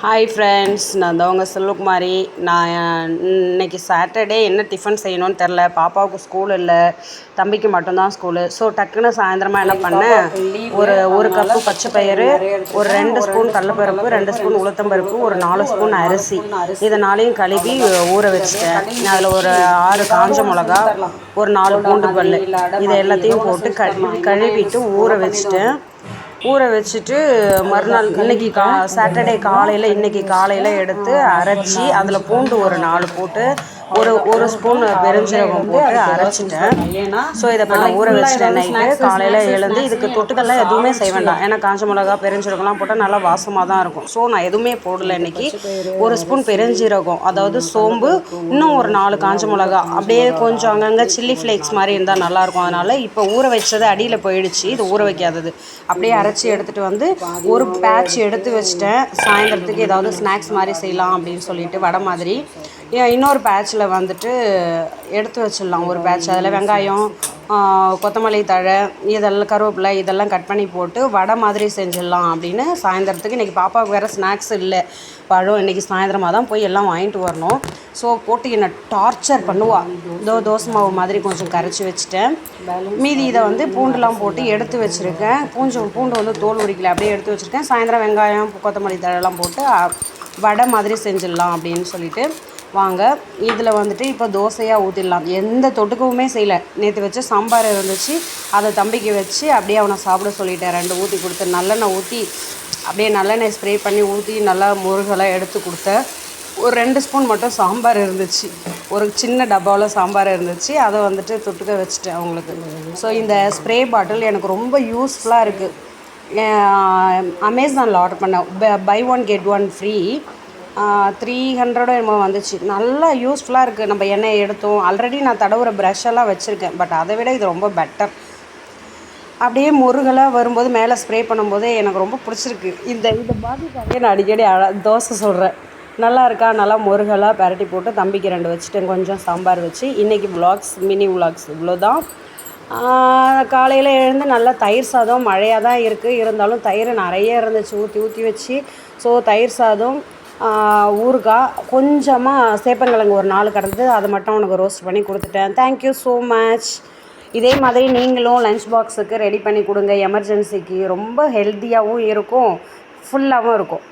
Hi friends நான் தான் உங்கள் செல்வகுமாரி. நான் இன்னைக்கு சாட்டர்டே என்ன டிஃபன் செய்யணும்னு தெரில பாப்பாவுக்கு ஸ்கூல் இல்லை. தம்பிக்கு மட்டும்தான் ஸ்கூலு ஸோ டக்குன்னு சாயந்தரமாக என்ன பண்ணேன்? ஒரு ஒரு கப்பு பச்சை பயிறு ஒரு ரெண்டு ஸ்பூன் கடலப்பருப்பு ரெண்டு ஸ்பூன் உளுத்தம்பருப்பு ஒரு நாலு ஸ்பூன் அரிசி. இதை நாளையும் கழுவி ஊற வச்சுட்டேன். அதில் ஒரு ஆறு காஞ்ச மிளகா ஒரு நாலு பூண்டு பல் இதை எல்லாத்தையும் போட்டு கழுவி கழுவிட்டு ஊற வச்சுட்டேன். ஊற வச்சுட்டு மறுநாள் இன்னைக்கு கா சாட்டர்டே காலையில் இன்னைக்கு காலையில் எடுத்து அரைச்சி அதில் பூண்டு ஒரு நாலு போட்டு ஒரு ஒரு ஸ்பூன் பெருஞ்சீரகம் போட்டு அரைச்சிட்டேன். ஸோ இதை நான் ஊற வச்சுட்டேன் நைட்டு. காலையில் எழுந்து இதுக்கு தொட்டுக்கெல்லாம் எதுவுமே செய்ய வேண்டாம். ஏன்னா காஞ்ச மிளகா பெருஞ்சீரகம்லாம் போட்டால் நல்லா வாசமாக தான் இருக்கும். ஸோ நான் எதுவுமே போடல இன்னைக்கு. ஒரு ஸ்பூன் பெருஞ்சீரகம் அதாவது சோம்பு இன்னும் ஒரு நாலு காஞ்ச மிளகா அப்படியே கொஞ்சம் அங்கங்கே சில்லி ஃப்ளேக்ஸ் மாதிரி இருந்தால் நல்லாயிருக்கும் அதனால் இப்போ ஊற வச்சது அடியில் போயிடுச்சு. இது ஊற வைக்காதது. அப்படியே அரைச்சி எடுத்துகிட்டு வந்து ஒரு பேட்ச் எடுத்து வச்சுட்டேன். சாயந்தரத்துக்கு ஏதாவது ஸ்நாக்ஸ் மாதிரி செய்யலாம் அப்படின்னு சொல்லிட்டு வடை மாதிரி. இன்னொரு பேட்சில் வந்துட்டு எடுத்து வச்சிடலாம். ஒரு பேட்ச் அதில் வெங்காயம் கொத்தமல்லி தழை இதெல்லாம் கருவேப்பிலை இதெல்லாம் கட் பண்ணி போட்டு வடை மாதிரி செஞ்சிடலாம் அப்படின்னு சாயந்தரத்துக்கு. இன்றைக்கி பாப்பாவுக்கு வேறு ஸ்நாக்ஸ் இல்லை. பழம் இன்றைக்கி சாயந்தரமாக தான் போய் எல்லாம் வாங்கிட்டு வரணும். ஸோ போட்டு என்னை டார்ச்சர் பண்ணுவா. தோ தோசை மாவு மாதிரி கொஞ்சம் கரைச்சி வச்சுட்டேன். மீதி இதை வந்து பூண்டுலாம் போட்டு எடுத்து வச்சுருக்கேன். பூஞ்சு பூண்டு வந்து தோல் உரிக்கல. அப்படியே எடுத்து வச்சுருக்கேன். சாயந்தரம் வெங்காயம் கொத்தமல்லி தழைலாம் போட்டு வடை மாதிரி செஞ்சிடலாம் அப்படின்னு சொல்லிட்டு. வாங்க. இதில் வந்துட்டு இப்போ தோசையாக ஊற்றிடலாம் எந்த தொட்டுக்கவுமே செய்யலை. நேற்று வச்சு சாம்பார் இருந்துச்சு. அதை தம்பிக்கு வச்சு அப்படியே அவனை சாப்பிட சொல்லிட்டேன். ரெண்டு ஊற்றி கொடுத்து நல்லெண்ணெய் ஊற்றி அப்படியே நல்லெண்ணெய் ஸ்ப்ரே பண்ணி ஊற்றி நல்லா முருகெல்லாம் எடுத்து கொடுத்தேன் ஒரு ரெண்டு ஸ்பூன் மட்டும் சாம்பார் இருந்துச்சு. ஒரு சின்ன டப்பாவில் சாம்பார் இருந்துச்சு. அதை வந்துட்டு தொட்டுக்க வச்சுட்டேன் அவங்களுக்கு. ஸோ இந்த ஸ்ப்ரே பாட்டில் எனக்கு ரொம்ப யூஸ்ஃபுல்லாக இருக்குது அமேசானில் ஆர்டர் பண்ணேன். Buy one get one free three ஹண்ட்ரடோ என்னமோ வந்துச்சு. நல்லா யூஸ்ஃபுல்லாக இருக்குது நம்ம எண்ணெய் எடுத்தோம். ஆல்ரெடி நான் தடவுற ப்ரஷ்ஷெல்லாம் வச்சுருக்கேன். பட் அதை விட இது ரொம்ப பெட்டர் அப்படியே முருகலாக வரும்போது மேலே ஸ்ப்ரே பண்ணும்போது எனக்கு ரொம்ப பிடிச்சிருக்கு. இந்த இந்த பாதிக்காகவே நான் அடிக்கடி அழ தோசை சொல்கிறேன் நல்லா இருக்கா? நல்லா முருகலாக பரட்டி போட்டு தம்பிக்கு ரெண்டு வச்சுட்டேன் கொஞ்சம் சாம்பார் வச்சு இன்றைக்கி விலாக்ஸ் மினி விலாக்ஸ் இவ்வளோ தான் காலையில் எழுந்து நல்லா தயிர் சாதம் மழையாக தான் இருக்குது இருந்தாலும் தயிர் நிறைய இருந்துச்சு. ஊற்றி ஊற்றி வச்சு. ஸோ தயிர் சாதம் ஊறுகாய் கொஞ்சமாக சேப்பங்கிழங்கு ஒரு நாலு கடந்து அதை மட்டும் உனக்கு ரோஸ்ட் பண்ணி கொடுத்துட்டேன். தேங்க்யூ ஸோ மச் இதே மாதிரி நீங்களும் லஞ்ச் பாக்ஸுக்கு ரெடி பண்ணி கொடுங்க. எமர்ஜென்சிக்கு ரொம்ப ஹெல்த்தியாகவும் இருக்கும். ஃபுல்லாகவும் இருக்கும்.